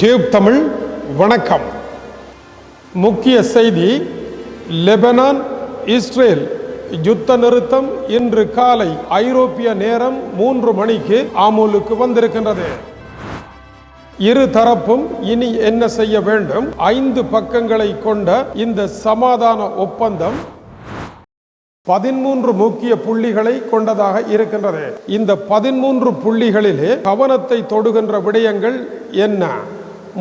Tube Tamil வணக்கம். முக்கிய செய்தி லெபனான் இஸ்ரேல் யுத்த நிறுத்தம் இன்று காலை ஐரோப்பிய நேரம் மூன்று மணிக்கு அமுலுக்கு வந்திருக்கின்றது. இரு தரப்பும் இனி என்ன செய்ய வேண்டும்? ஐந்து பக்கங்களை கொண்ட இந்த சமாதான ஒப்பந்தம் பதிமூன்று முக்கிய புள்ளிகளை கொண்டதாக இருக்கின்றது. இந்த பதிமூன்று புள்ளிகளிலே கவனத்தை தொடுகின்ற விடயங்கள் என்ன?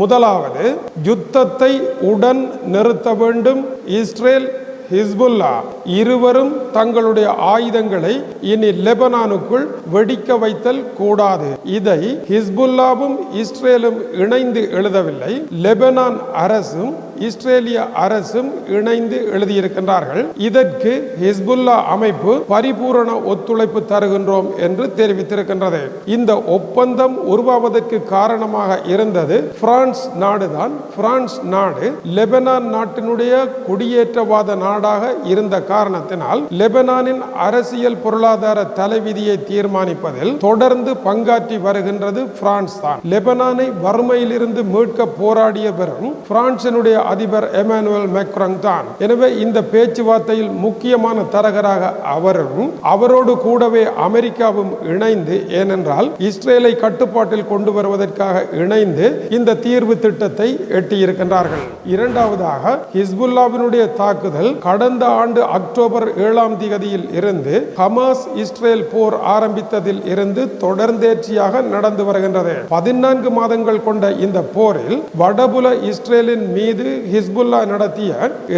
முதலாவது யுத்தத்தை உடன் நிறுத்த வேண்டும். இஸ்ரேல் ஹிஸ்புல்லா இருவரும் தங்களுடைய ஆயுதங்களை இனி லெபனானுக்குள் வெடிக்க வைத்தல் கூடாது. இதை ஹிஸ்புல்லாவும் இஸ்ரேலும் இணைந்து எழுதவில்லை. லெபனான் அரசும் இஸ்ரேலிய அரசும் இணைந்து எழுதியிருக்கின்றார்கள். இதற்கு ஹிஸ்புல்லா அமைப்பு பரிபூரண ஒத்துழைப்பு தருகின்றோம் என்று தெரிவித்திருக்கின்றது. இந்த ஒப்பந்தம் உருவாவதற்கு காரணமாக இருந்தது பிரான்ஸ் நாடுதான். பிரான்ஸ் நாடு லெபனான் நாட்டினுடைய குடியேற்றவாத நாடாக இருந்த காரணத்தினால் லெபனானின் அரசியல் பொருளாதார தலைவிதியை தீர்மானிப்பதில் தொடர்ந்து பங்காற்றி வருகின்றது பிரான்ஸ் தான். லெபனானை வறுமையிலிருந்து மீட்க போராடிய பெறும் பிரான்சினுடைய அதிபர் எமானுவல் மேக்ராங் தான். எனவே இந்த பேச்சுவார்த்தையில் முக்கியமான தரகராக அவரும் அவரோடு கூடவே அமெரிக்காவும் இணைந்து ஏனென்றால் இஸ்ரேலை கட்டுப்பாட்டில் கொண்டு வருவதற்காக இணைந்து இந்த தீர்வு திட்டத்தை எட்டியிருக்கின்றார்கள். இரண்டாவதாக ஹிஸ்புல்லாவினுடைய தாக்குதல் கடந்த ஆண்டு அக்டோபர் ஏழாம் தேதியில் இருந்து ஹமாஸ் இஸ்ரேல் போர் ஆரம்பித்ததில் இருந்து தொடர்ந்தேற்றியாக நடந்து வருகின்றது. பதினான்கு மாதங்கள் கொண்ட இந்த போரில் வடபுல இஸ்ரேலின் மீது ஹிஸ்புல்லா நடத்திய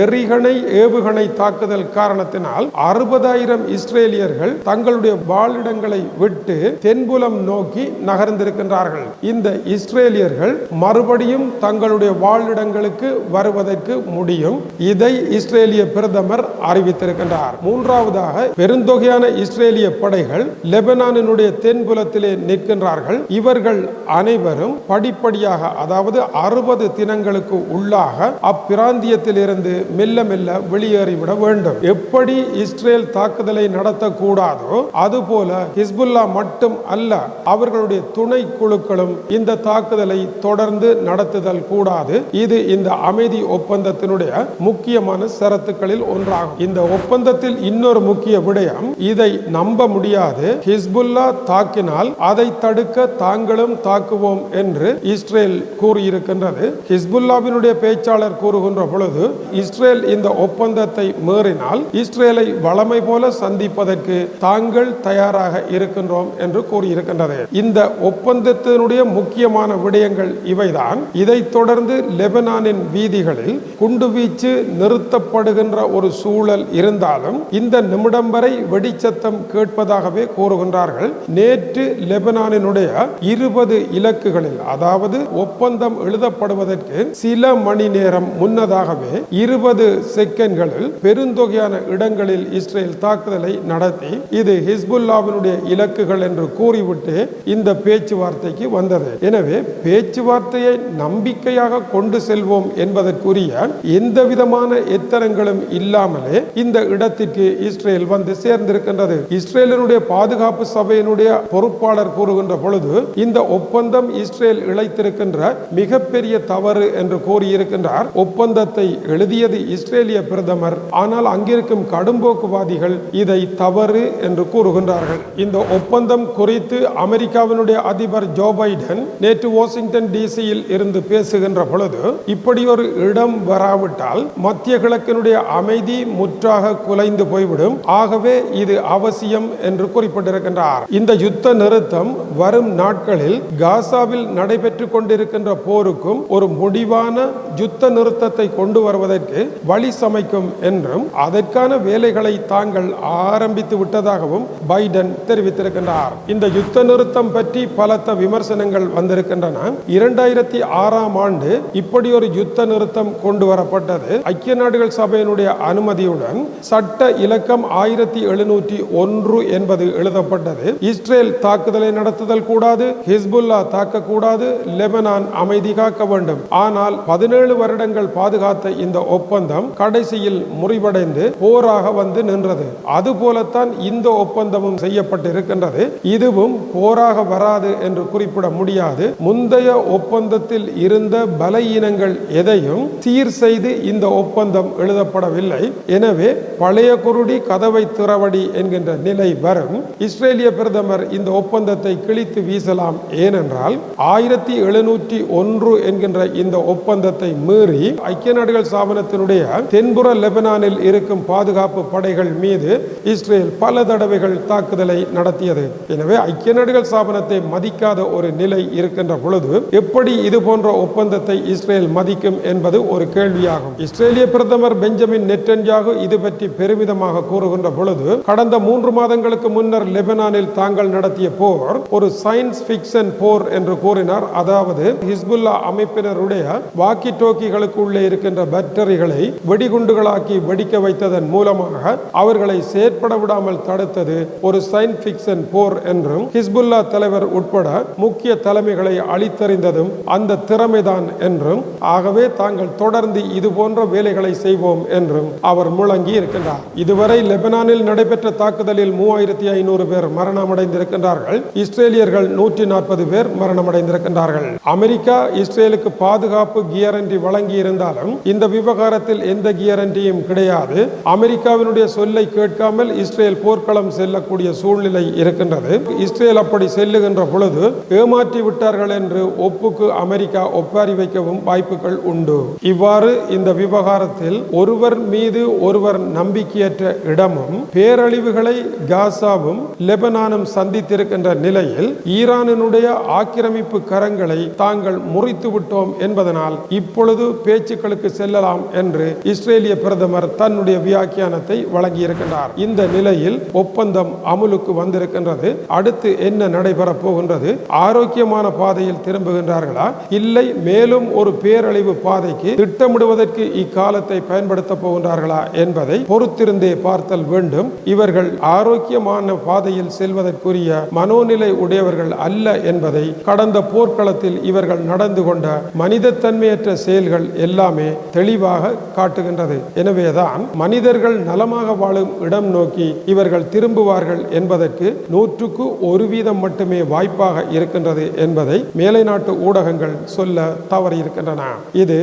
எரிகணை ஏவுகணை தாக்குதல் காரணத்தினால் அறுபதாயிரம் இஸ்ரேலியர்கள் தங்களுடைய வாழிடங்களை விட்டு தென்புலம் நோக்கி நகர்ந்திருக்கின்றார்கள். இந்த இஸ்ரேலியர்கள் மறுபடியும் தங்களுடைய வாழிடங்களுக்கு வருவதற்கு முடியும். இதை இஸ்ரேலிய பிரதமர் அறிவித்திருக்கின்றார். மூன்றாவதாக பெருந்தொகையான இஸ்ரேலிய படைகள் லெபனானினுடைய தென்புலத்திலே நிற்கின்றார்கள். இவர்கள் அனைவரும் படிப்படியாக அதாவது அறுபது தினங்களுக்கு உள்ளாக அப்பிராந்தியத்தில் இருந்து மெல்ல மெல்ல வெளியேறிவிட வேண்டும். எப்படி இஸ்ரேல் தாக்குதலை நடத்தக்கூடாதோ அதுபோல ஹிஸ்புல்லா மட்டும் அல்ல அவர்களுடைய துணை குழுக்களும் இந்த தாக்குதலை தொடர்ந்து நடத்துதல் கூடாது. இது இந்த அமைதி ஒப்பந்தத்தினுடைய முக்கியமான சரத்துக்களில் ஒன்றாகும். இந்த ஒப்பந்தத்தில் இன்னொரு முக்கிய விடயம் இதை நம்ப முடியாது. ஹிஸ்புல்லா தாக்கினால் அதை தடுக்க தாங்களும் தாக்குவோம் என்று இஸ்ரேல் கூறியிருக்கின்றது. ஹிஸ்புல்லாவினுடைய பேச்சாளர் கூறுகின்ற பொழுது இஸ்ரேல் இந்த ஒப்பந்தத்தை மீறினால் இஸ்ரேலை வளமை போல சந்திப்பதற்கு தாங்கள் தயாராக இருக்கின்றோம் என்று கூறியிருக்கின்றது. இந்த ஒப்பந்தத்தினுடைய முக்கியமான விடயங்கள் இவைதான். இதைத் தொடர்ந்து லெபனானின் வீதிகளில் குண்டுவீச்சு நிறுத்தப்படுகின்ற ஒரு சூழல் இருந்தாலும் இந்த நிமிடம் வரை வெடிச்சத்தம் கேட்பதாகவே கூறுகின்றார்கள். நேற்று லெபனானினுடைய இருபது இலக்குகளில் அதாவது ஒப்பந்தம் எழுதப்படுவதற்கு சில மணி நேரம் முன்னதாகவே இருபது செகண்ட்களில் பெருந்தொகையான இடங்களில் இஸ்ரேல் தாக்குதலை நடத்தி இது ஹிஸ்புல்லாவினுடைய இலக்குகள் என்று கூறிவிட்டு இந்த பேச்சுவார்த்தைக்கு வந்தது. எனவே பேச்சுவார்த்தையை நம்பிக்கையாக கொண்டு செல்வோம் என்பதற்குரிய எந்த விதமான எத்தனங்களும் இல்லாமலே இந்த இடத்திற்கு இஸ்ரேல் வந்து சேர்ந்திருக்கின்றது. இஸ்ரேலினுடைய பாதுகாப்பு சபையினுடைய பொறுப்பாளர் கூறுகின்ற பொழுது இந்த ஒப்பந்தம் இஸ்ரேல் இழைத்திருக்கின்ற மிகப்பெரிய தவறு என்று கூறியிருக்கின்றார் ஒப்பந்தத்தை எழுதியது இஸ்ரேலிய பிரதமர். ஆனால் அங்கிருக்கும் கடும்போக்குவாதிகள் இதை தவறு என்று கூறுகின்றார்கள். இந்த ஒப்பந்தம் குறித்து அமெரிக்காவினுடைய அதிபர் ஜோ பைடன் நேற்று வாஷிங்டன் டிசியில் இருந்து பேசுகின்ற பொழுது இப்படி ஒரு இடம் வராவிட்டால் மத்திய கிழக்கினுடைய அமைதி முற்றாக குலைந்து போய்விடும். ஆகவே இது அவசியம் என்று குறிப்பிட்டிருக்கின்றார். இந்த யுத்த நிறுத்தம் வரும் நாட்களில் காசாவில் நடைபெற்றுக் கொண்டிருக்கின்ற போருக்கும் ஒரு முடிவான யுத்த யுத்த நிறுத்தத்தை கொண்டு வருவதற்கு வழி சமைக்கும் என்றும் அதற்கான வேலைகளை தாங்கள் ஆரம்பித்து விட்டதாகவும் பைடன் தெரிவித்திருக்கின்றார். இந்த யுத்த நிறுத்தம் பற்றி பலத்த விமர்சனங்கள் வந்திருக்கின்றன. இரண்டாயிரத்தி ஆறாம் ஆண்டு இப்படி ஒரு யுத்த நிறுத்தம் கொண்டு வரப்பட்டது. ஐக்கிய நாடுகள் சபையினுடைய அனுமதியுடன் சட்ட இலக்கம் ஆயிரத்தி எழுநூற்றி ஒன்று என்பது எழுதப்பட்டது. இஸ்ரேல் தாக்குதலை நடத்துதல் கூடாது ஹிஸ்புல்லா தாக்கக்கூடாது லெபனான் அமைதி காக்க வேண்டும். ஆனால் பதினேழு வருடங்கள் பாதுகாத்த இந்த ஒப்பந்தம் கடைசியில் முறிவடைந்து போராக வந்து நின்றது. அதுபோலத்தான் இந்த ஒப்பந்தமும் செய்யப்பட்டிருக்கின்றது. இதுவும் போராக வராது என்று குறிப்பிட முடியாது. முந்தைய ஒப்பந்தத்தில் இருந்த பலவீனங்கள் எதையும் சீர் செய்து இந்த ஒப்பந்தம் எழுதப்படவில்லை. எனவே பழைய குருடி கதவை திறவடி என்கின்ற நிலை வரும். இஸ்ரேலிய பிரதமர் இந்த ஒப்பந்தத்தை கிழித்து வீசலாம். ஏனென்றால் ஆயிரத்தி எழுநூற்றி ஒன்று என்கின்ற இந்த ஒப்பந்தத்தை மீறி மீறி ஐக்கிய நாடுகள் ஸ்தாபனத்தினுடைய தென்புற லெபனானில் இருக்கும் பாதுகாப்பு படைகள் மீது இஸ்ரேல் பல தடவைகள் தாக்குதலை நடத்தியது. எனவே ஐக்கிய நாடுகள் ஸ்தாபனத்தை மதிக்காத ஒரு நிலை இருக்கின்ற பொழுது எப்படி இது போன்ற ஒப்பந்தத்தை இஸ்ரேல் மதிக்கும் என்பது ஒரு கேள்வியாகும். இஸ்ரேலிய பிரதமர் பெஞ்சமின் நெட்டன்யாகு இது பற்றி பெருமிதமாக கூறுகின்ற பொழுது கடந்த மூன்று மாதங்களுக்கு முன்னர் லெபனானில் தாங்கள் நடத்திய போர் ஒரு சயின்ஸ் பிக்சன் போர் என்று கூறினார். அதாவது ஹிஸ்புல்லா அமைப்பினருடைய வாக்கி டோக்கி டோக்கிகளுக்கு உள்ளே இருக்கின்ற பேட்டரிகளை வெடிகுண்டுகளாக்கி வெடிக்க வைத்ததன் மூலமாக அவர்களை செயற்பட விடாமல் தடுத்தது ஒரு சயின்ஸ் ஃபிக்ஷன் போர் என்றும் ஹிஸ்புல்லா தலைவர் உட்பட முக்கிய தலைமைகளை அழித்தறிந்ததும் அந்த திறமைதான் என்றும் ஆகவே தாங்கள் தொடர்ந்து இது போன்ற வேலைகளை செய்வோம் என்றும் அவர் முழங்கி இருக்கின்றார். இதுவரை லெபனானில் நடைபெற்ற தாக்குதலில் மூவாயிரத்தி ஐநூறு பேர் மரணமடைந்திருக்கின்றார்கள். இஸ்ரேலியர்கள் நூற்றி நாற்பது பேர் மரணமடைந்திருக்கின்றார்கள். அமெரிக்கா இஸ்ரேலுக்கு பாதுகாப்பு கியரண்டி வழங்க இருந்தாலும் இந்த விவகாரத்தில் எந்த கியரண்டியும் கிடையாது. அமெரிக்காவினுடைய சொல்லை கேட்காமல் இஸ்ரேல் போர்க்களம் செல்லக்கூடிய சூழ்நிலை இருக்கின்றது. இஸ்ரேல் அப்படி செல்லுகின்ற பொழுது ஏமாற்றி விட்டார்கள் என்று ஒப்புக்கு அமெரிக்கா ஒப்பாரி வைக்கவும் வாய்ப்புகள் உண்டு. இவ்வாறு இந்த விவகாரத்தில் ஒருவர் மீது ஒருவர் நம்பிக்கையற்ற இடமும் பேரழிவுகளை காசாவும் லெபனானும் சந்தித்திருக்கின்ற நிலையில் ஈரானினுடைய ஆக்கிரமிப்பு கரங்களை தாங்கள் முறித்து விட்டோம் என்பதனால் இப்பொழுது பேச்சுக்களுக்கு செல்லலாம் என்று இஸ்ரேலிய பிரதமர் தன்னுடைய வியாக்கியானத்தை வழங்கியிருக்கின்றார். இந்த நிலையில் ஒப்பந்தம் அமுலுக்கு வந்திருக்கின்றது. அடுத்து என்ன நடைபெறப் போகின்றது? ஆரோக்கியமான பாதையில் திரும்புகின்றார்களா? இல்லை மேலும் ஒரு பேரழிவு பாதைக்கு திட்டமிடுவதற்கு இக்காலத்தை பயன்படுத்த போகின்றார்களா என்பதை பொறுத்திருந்தே பார்த்தல் வேண்டும். இவர்கள் ஆரோக்கியமான பாதையில் செல்வதற்குரிய மனோநிலை உடையவர்கள் அல்ல என்பதை கடந்த போர்க்களத்தில் இவர்கள் நடந்து கொண்ட மனிதத்தன்மையற்ற செயல்கள் எல்லாமே தெளிவாக காட்டுகின்றது. எனவேதான் மனிதர்கள் நலமாக வாழும் இடம் நோக்கி இவர்கள் திரும்புவார்கள் என்பதற்கு நூற்றுக்கு ஒரு வீதம் மட்டுமே வாய்ப்பாக இருக்கின்றது என்பதை மேலை நாட்டு ஊடகங்கள் சொல்ல தவறியிருக்கின்றன. இது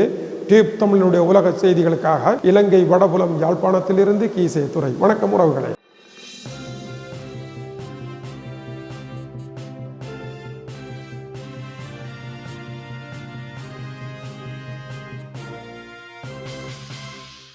டியூப் தமிழனுடைய உலக செய்திகளுக்காக இலங்கை வடபுலம் யாழ்ப்பாணத்திலிருந்து கீசே துறை வணக்கம் உறவுகளை.